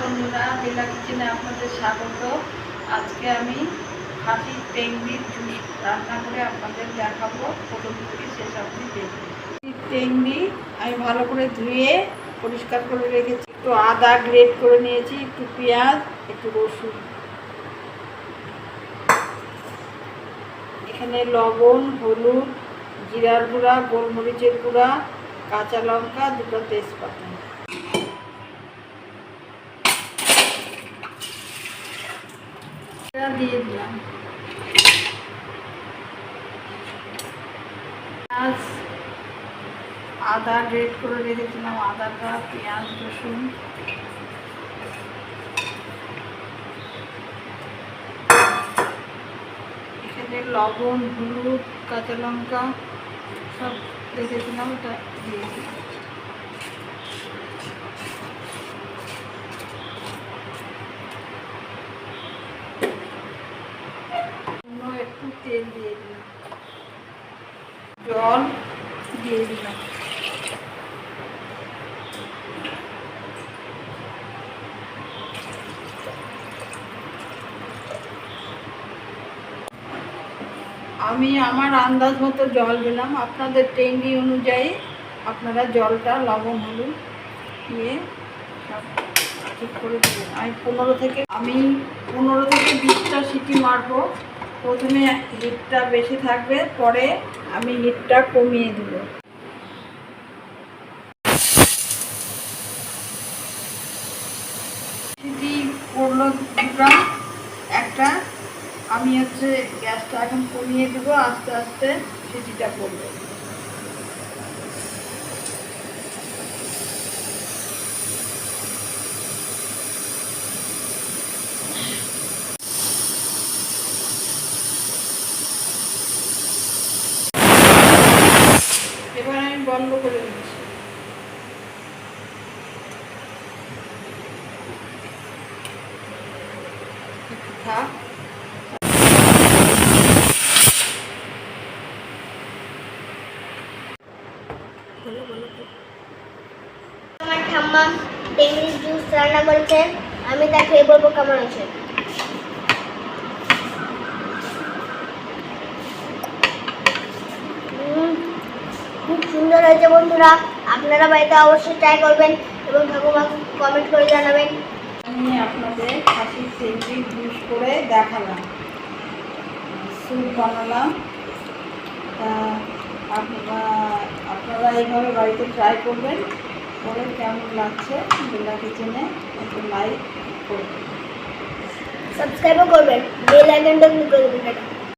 বন্ধুরা, লীলা কিচেনে আপনাদের স্বাগত। আজকে আমি খাসির টেংরির জুস রান্না করে আপনাদের দেখাবো প্রথম থেকে শেষ অবধি দেখবেন টেংরি আমি ভালো করে ধুয়ে পরিষ্কার করে রেখেছি। একটু আদা গ্রেট করে নিয়েছি, একটু পেঁয়াজ, একটু রসুন। এখানে লবণ, হলুদ, জিরার গুঁড়া, গোলমরিচের গুঁড়া, কাঁচা লঙ্কা, দুটো তেজপাতা। দিয়ে দিলাম। পেঁয়াজ, আদা গ্রেট করে রেখেছিলাম আদাটা, পেঁয়াজ, রসুন। এখানে লবণ, হলুদ, কাঁচা লঙ্কা সব রেখেছিলাম ওটা দিয়ে দিলাম অন্য একটু তেল দিয়ে দিলাম। জল দিয়ে দিলাম। আমি আমার আন্দাজ মতো জল দিলাম। আপনাদের টেঙ্গি অনুযায়ী আপনারা জলটা লবণ, হলুদ দিয়ে সব ঠিক করে দেবেন। আমি পনেরো থেকে আমি পনেরো থেকে বিশটা সিটি মারবো। প্রথমে হিটটা বেশি থাকবে, পরে আমি হিটটা কমিয়ে দেব। সিটি পড়ল দুটা একটা। আমি হচ্ছে গ্যাসটা এখন কমিয়ে দেবো, আস্তে আস্তে সিটিটা পড়বে এবার আমি বন্ধ করে দিচ্ছি থাক আমার ঠাম্মা টেঙ্গির জুস রান্না করেছেন আমি তা খেয়ে বলব কেমন আছে। সুন্দর হয়েছে বন্ধুরা। আপনারা বাড়িতে অবশ্যই ট্রাই করবেন এবং ঠাকুমা কমেন্ট করে জানাবেন। আমি আপনাদের খাসির তেলটি জুস করে দেখালাম। স্যুপ বানালাম। আপনারা এইভাবে বাড়িতে ট্রাই করবেন। করে কেমন লাগছে বেলা কিচেনে একটু লাইক করবেন। সাবস্ক্রাইবও করবেন। বেল আইকনটা ক্লিক করে দেবেন।